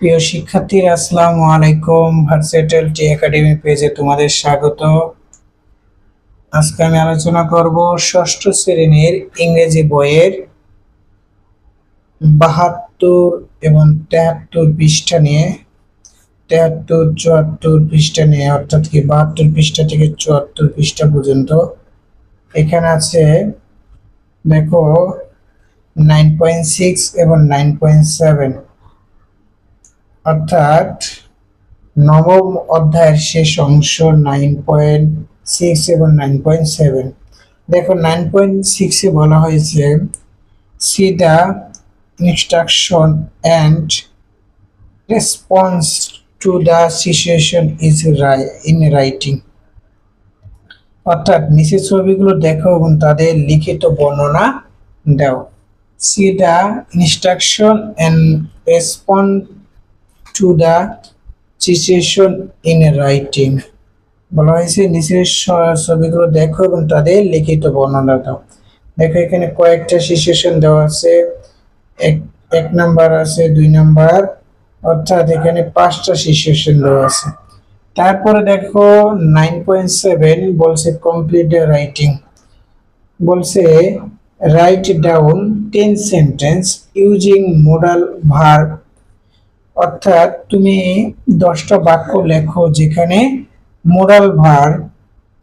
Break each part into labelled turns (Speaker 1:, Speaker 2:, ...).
Speaker 1: প্রিয় শিক্ষার্থীরা আসসালামু আলাইকুম। ভার্সেটাল টি একাডেমি পেজে তোমাদের স্বাগত। আজকে আমি আলোচনা করব ষষ্ঠ শ্রেণির ইংরেজি বইয়ের বাহাত্তর এবং তেহাত্তর পৃষ্ঠা নিয়ে। তেহাত্তর চুয়াত্তর পৃষ্ঠা নিয়ে, অর্থাৎ কি বাহাত্তর পৃষ্ঠা থেকে চুয়াত্তর পৃষ্ঠা পর্যন্ত। এখানে আছে, দেখো নাইন পয়েন্ট সিক্স এবং নাইন পয়েন্ট সেভেন অর্থাৎ নবম অধ্যায়ের শেষ অংশ নাইন পয়েন্ট সিক্স এবং নাইন পয়েন্ট সেভেন দেখো নাইন পয়েন্ট সিক্সে বলা হয়েছে see the instruction and response to the situation is in writing অর্থাৎ নিচের ছবিগুলো দেখো এবং তাদের লিখিত বর্ণনা দাও। See the instruction and response to the situation in writing বলা হয়েছে, নিচের ছবিগুলো দেখো এবং তাদের লিখিত বর্ণনা দাও। দেখো, এখানে কয়েকটা সিচুয়েশন দেওয়া আছে। এক এক নাম্বার আছে, দুই নাম্বার অর্থাৎ এখানে পাঁচটা সিচুয়েশন দেওয়া আছে। তারপরে দেখো নাইন পয়েন্ট সেভেন বলছে কমপ্লিট রাইটিং বলছে write down ten sentence using modal verb অর্থাৎ তুমি দশটা বাক্য লেখো যেখানে মোরাল ভার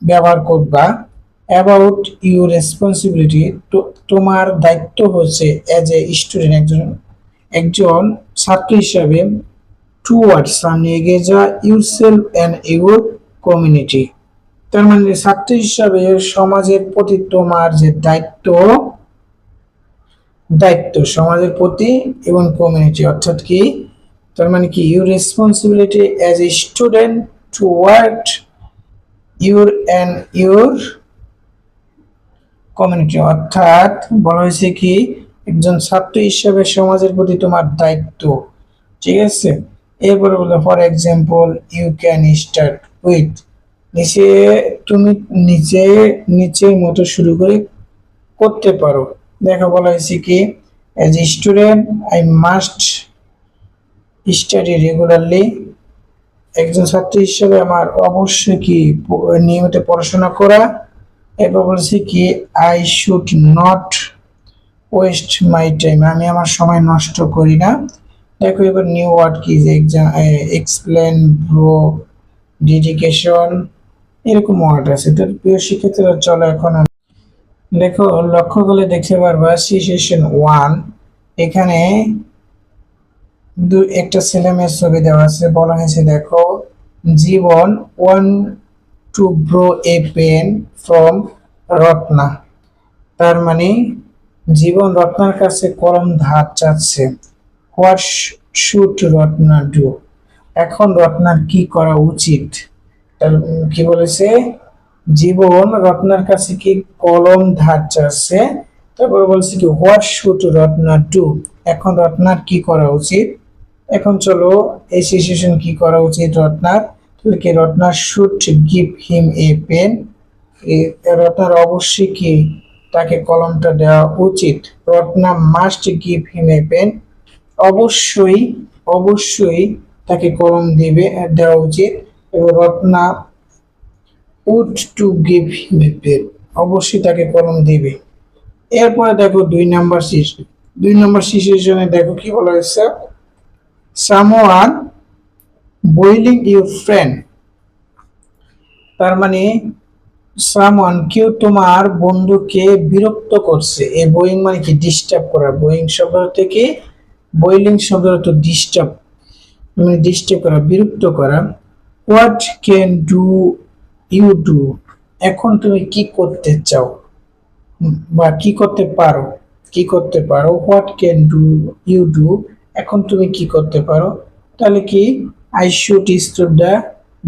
Speaker 1: ব্যবহার করবা অ্যাবাউট ইউর রেসপন্সিবিলিটি তোমার দায়িত্ব হচ্ছে অ্যাজ এ স্টুডেন্ট একজন একজন ছাত্র হিসাবে টু টুয়ার্ডস সামনে এগিয়ে যাওয়া yourself and your community তার মানে ছাত্র হিসাবে সমাজের প্রতি তোমার যে দায়িত্ব দায়িত্ব সমাজের প্রতি এবং কমিউনিটি অর্থাৎ কি? তার মানে কি your responsibility as a student to work your and your community অর্থাৎ বলা হয়েছে কি, একজন ছাত্র হিসেবে সমাজের প্রতি তোমার দায়িত্ব। ঠিক আছে? এরপরে বলল for example you can start with নিচে তুমি নিচে নিচের মতো শুরু করে করতে পারো। দেখো, বলা হয়েছে কি as a student I must study regularly একজন ছাত্র হিসেবে আমার অবশ্যই কি নিয়মিত পড়াশোনা করা এরপর বলছি কি I should not waste my time আমি আমার সময় নষ্ট করি না। দেখো এবার নিউ ওয়ার্ড কি যে এক্সপ্লেন ব্রো ডেডিকেশন এরকম ওয়ার্ড আছে। তো প্রিয় শিক্ষার্থীরা, চলো এখন দেখো, লক্ষ্য করলে দেখতে পারবা সিচুয়েশন ওয়ান এখানে দু একটা ছেলে মেয়ের ছবি দেওয়া আছে, বলা হয়েছে, দেখো, Jibon one two bro a pen from Ratna. তার মানে জীবন রত্নার কাছে কলম ধার চাচ্ছে। হোয়াট শুড রত্না ডু এখন রত্নার কি করা উচিত? কি বলেছে? জীবন রত্নার কাছে কি কলম ধার চাচ্ছে? তারপরে বলছে কি হোয়াট শুড রত্না ডু এখন রত্নার কি করা উচিত? এখন চলো, এই সিচুয়েশন কি করা উচিত রত্নার? তাহলে কি রত্নার should give him a pen রত্নার অবশ্যই কি তাকে কলমটা দেওয়া উচিত? Ratna must give him a pen অবশ্যই অবশ্যই তাকে কলম দিবে, দেওয়া উচিত। এবং Ratna would to give him a pen অবশ্যই তাকে কলম দিবে। এরপরে দেখো দুই নাম্বার শিশু দুই নাম্বার সিচুয়েশনে দেখো কি বলা হয়েছে? Someone bullying your friend. তার মানে সামওয়ান, কেউ তোমার বন্ধুকে বিরক্ত করছে। এই বোয়িং মানে কি? ডিস্টার্ব করা। বোয়িং শব্দ থেকে বইলিং শব্দ তো ডিস্টার্ব মানে ডিস্টার্ব করা, বিরক্ত করা। What can do you do এখন তুমি কি করতে চাও? বা কি করতে পারো? কি করতে পারো? What can do you do এখন তুমি কি করতে পারো? তাহলে কি? I should stop the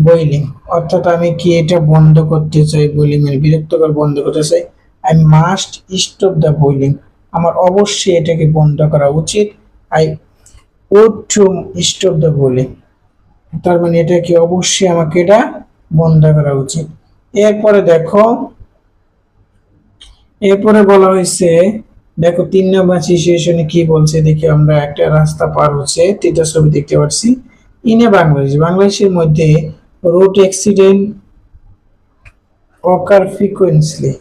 Speaker 1: bullying অর্থাৎ আমি কি এটা বন্ধ করতে চাই? বইলিং মানে বিরক্তকর বন্ধ করতে চাই। I must stop the bullying আমার অবশ্যই এটাকে বন্ধ করা উচিত। I would to stop the bullying তার মানে এটা কি? অবশ্যই আমাকে এটা বন্ধ করা উচিত। এরপরে দেখো, এরপরে বলা হয়েছে দেখো, তিন নাম্বার সিচুয়েশনে কি বলছে? দেখি আমরা একটা রাস্তা পার হচ্ছে, তিনটা ছবি দেখতে পাচ্ছি। ইনে বাংলাদেশ বাংলাদেশের মধ্যে রোড অ্যাক্সিডেন্ট অকার ফ্রিকোয়েন্সলি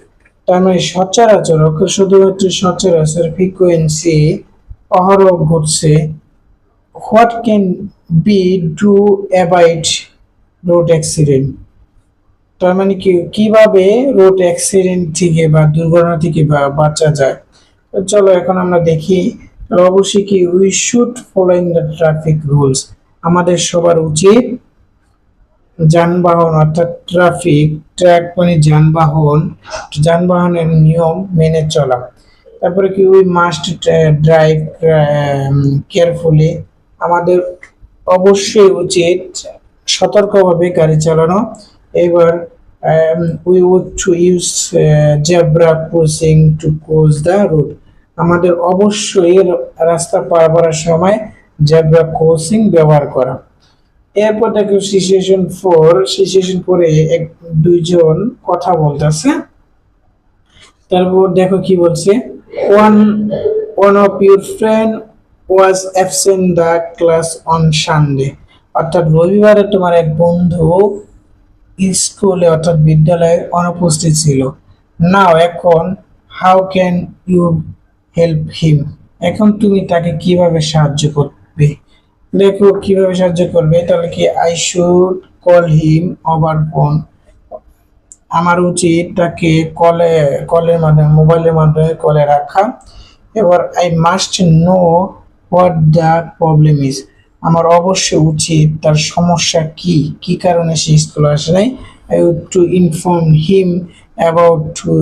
Speaker 1: তার মানে সচরাচর অকার শুধুমাত্র সচরাচর ফ্রিকোয়েন্সি অহরহ ঘটছে। What can we do avoid road accident তার মানে কি, কীভাবে রোড অ্যাক্সিডেন্ট থেকে বা দুর্ঘটনা থেকে বাঁচা যায়? চলো এখন আমরা দেখি অবশ্যই কি we should following the traffic rules আমাদের সবার উচিত যানবাহন, অর্থাৎ ট্রাফিক ট্র্যাক মানে যানবাহন, যানবাহনের নিয়ম মেনে চলা। তারপরে কি উই মাস্ট ড্রাইভ কেয়ারফুলি আমাদের অবশ্যই উচিত সতর্কভাবে গাড়ি চালানো। এবার we would to use zebra crossing to cross the road আমাদের অবশ্যই রাস্তা পার করার সময় জেব্রা ক্রসিং ব্যবহার করা। এরপর দেখো সিচুয়েশন ফোর সিচুয়েশন ফোরে এক, দুইজন কথা বলতেছে। তারপর দেখো কি বলছে? One one of your friend was absent the class on Sunday অর্থাৎ রবিবারে তোমার এক বন্ধু স্কুলে অর্থাৎ বিদ্যালয়ে অনুপস্থিত ছিল। নাও এখন how can you help him এখন তুমি তাকে কীভাবে সাহায্য করবে? দেখো, কীভাবে সাহায্য করবে? তাহলে কি I should call him over phone আমার উচিত তাকে কলে কলের মাধ্যমে মোবাইলের মাধ্যমে কলে রাখা। এবার I must know what the problem is আমার অবশ্যই উচিত তার সমস্যা কি? কি কারণে সে স্কুলে আসে নাই? I would to inform him about to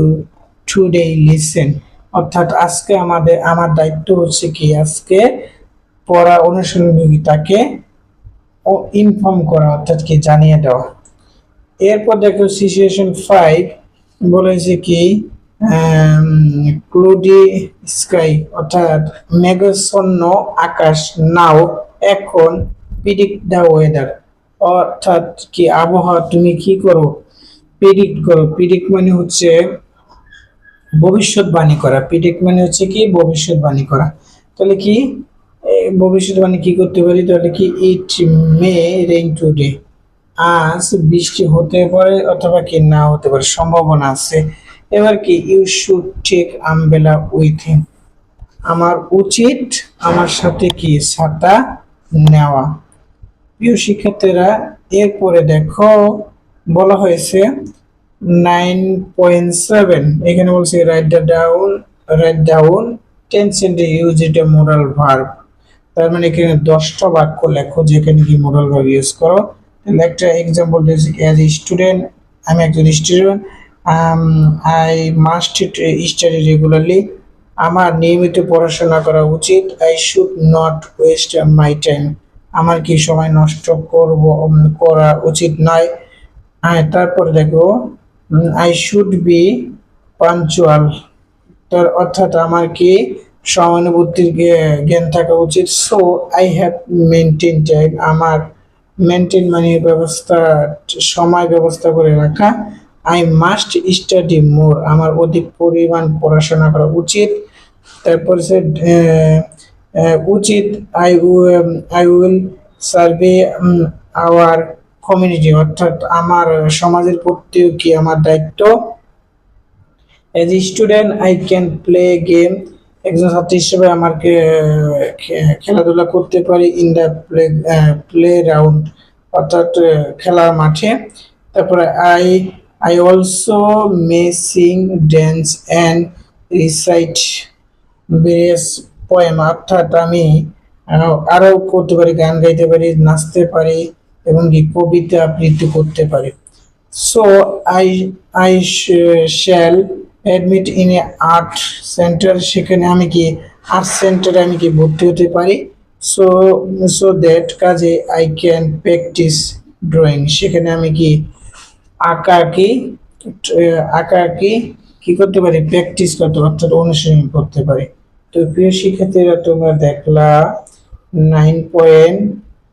Speaker 1: today lesson অর্থাৎ আজকে আমাদের, আমার দায়িত্ব হচ্ছে কি? আজকে পড়া ও ইনফর্ম করা, অর্থাৎ কি জানিয়ে দেওয়া। এরপর দেখো সিচুয়েশন ফাইভ বলেছে কি ক্লুডি স্কাই অর্থাৎ মেঘাচ্ছন্ন আকাশ। নাও এখন প্রিডিক্ট দ্য ওয়েদার অর্থাৎ কি আবহাওয়া, তুমি কি করো? প্রিডিক্ট করো। প্রিডিক্ট মানে হচ্ছে ভবিষ্যৎবাণী করা। প্রিডিক্ট মানে হচ্ছে কি? ভবিষ্যৎবাণী করা। তাহলে কি? ভবিষ্যৎবাণী কি করতে পারি? তাহলে কি ইট মে রেইন টুডে আজ বৃষ্টি হতে পারে অথবা কি না হতে পারে, সম্ভাবনা আছে। এবার কি? You should take umbrella with him আমার উচিত আমার সাথে কি ছাতা নেওয়া। প্রিয় শিক্ষার্থীরা, এরপরে দেখো, বলা হয়েছে নাইন পয়েন্ট সেভেন এখানে বলছে write the down write down ten sentence use a modal verb তার মানে এখানে দশটা বাক্য লেখো, যেখানে কি মোরাল ভার্ব ইউজ করো। তাহলে একটা এক্সাম্পল দিয়েছি অ্যাজ এ স্টুডেন্ট আমি একজন student I must study regularly আমার নিয়মিত পড়াশোনা করা উচিত। I should not waste my time আমার কি সময় নষ্ট করব, করা উচিত নয়। হ্যাঁ তারপরে দেখো আই শুড বি পাঞ্চুয়াল তার অর্থাৎ আমার কি? সহানুভূতির জ্ঞা- জ্ঞান থাকা উচিত। So I have maintain time আমার মেনটেন মানে ব্যবস্থা, সময় ব্যবস্থা করে রাখা। আই মাস্ট স্টাডি মোর আমার অধিক পরিমাণ পড়াশোনা করা উচিত। তারপর সে উচিত I I will serve our community অর্থাৎ আমার সমাজের প্রতিও কি আমার দায়িত্ব? As student I can play game একজন ছাত্র হিসেবে আমাকে খেলাধুলা করতে পারি in the play play round অর্থাৎ খেলার মাঠে। তারপরে I I also may sing dance and recite various poem অর্থাৎ আমি আহ, আরও করতে পারি গান গাইতে পারি নাচতে পারি। এবং কি কবিতা আবৃত্তি করতে পারি। So I I shall admit in a art centre সেখানে আমি কি আর্ট সেন্টারে আমি কি ভর্তি হতে পারি? সো সো দ্যাট কাজে আই ক্যান প্র্যাকটিস ড্রয়িং সেখানে আমি কি আঁকা কি আঁকা কি, কী করতে পারি? প্র্যাকটিস করতে অর্থাৎ অনুশীলন করতে পারি। তো প্রিয় শিক্ষার্থীরা, তোমরা দেখলা নাইন পয়েন্ট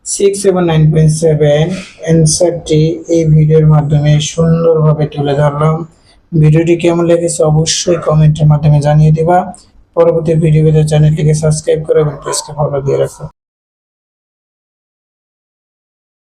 Speaker 1: সিক্স এবং নাইন পয়েন্ট সেভেন অ্যান্সারটি এই ভিডিওর মাধ্যমে সুন্দরভাবে তুলে ধরলাম। ভিডিওটি কেমন লেগেছে অবশ্যই কমেন্টের মাধ্যমে জানিয়ে দেবা। পরবর্তী ভিডিও পেতে চ্যানেলটিকে সাবস্ক্রাইব করো এবং প্রেসকে ফলো দিয়ে রাখো।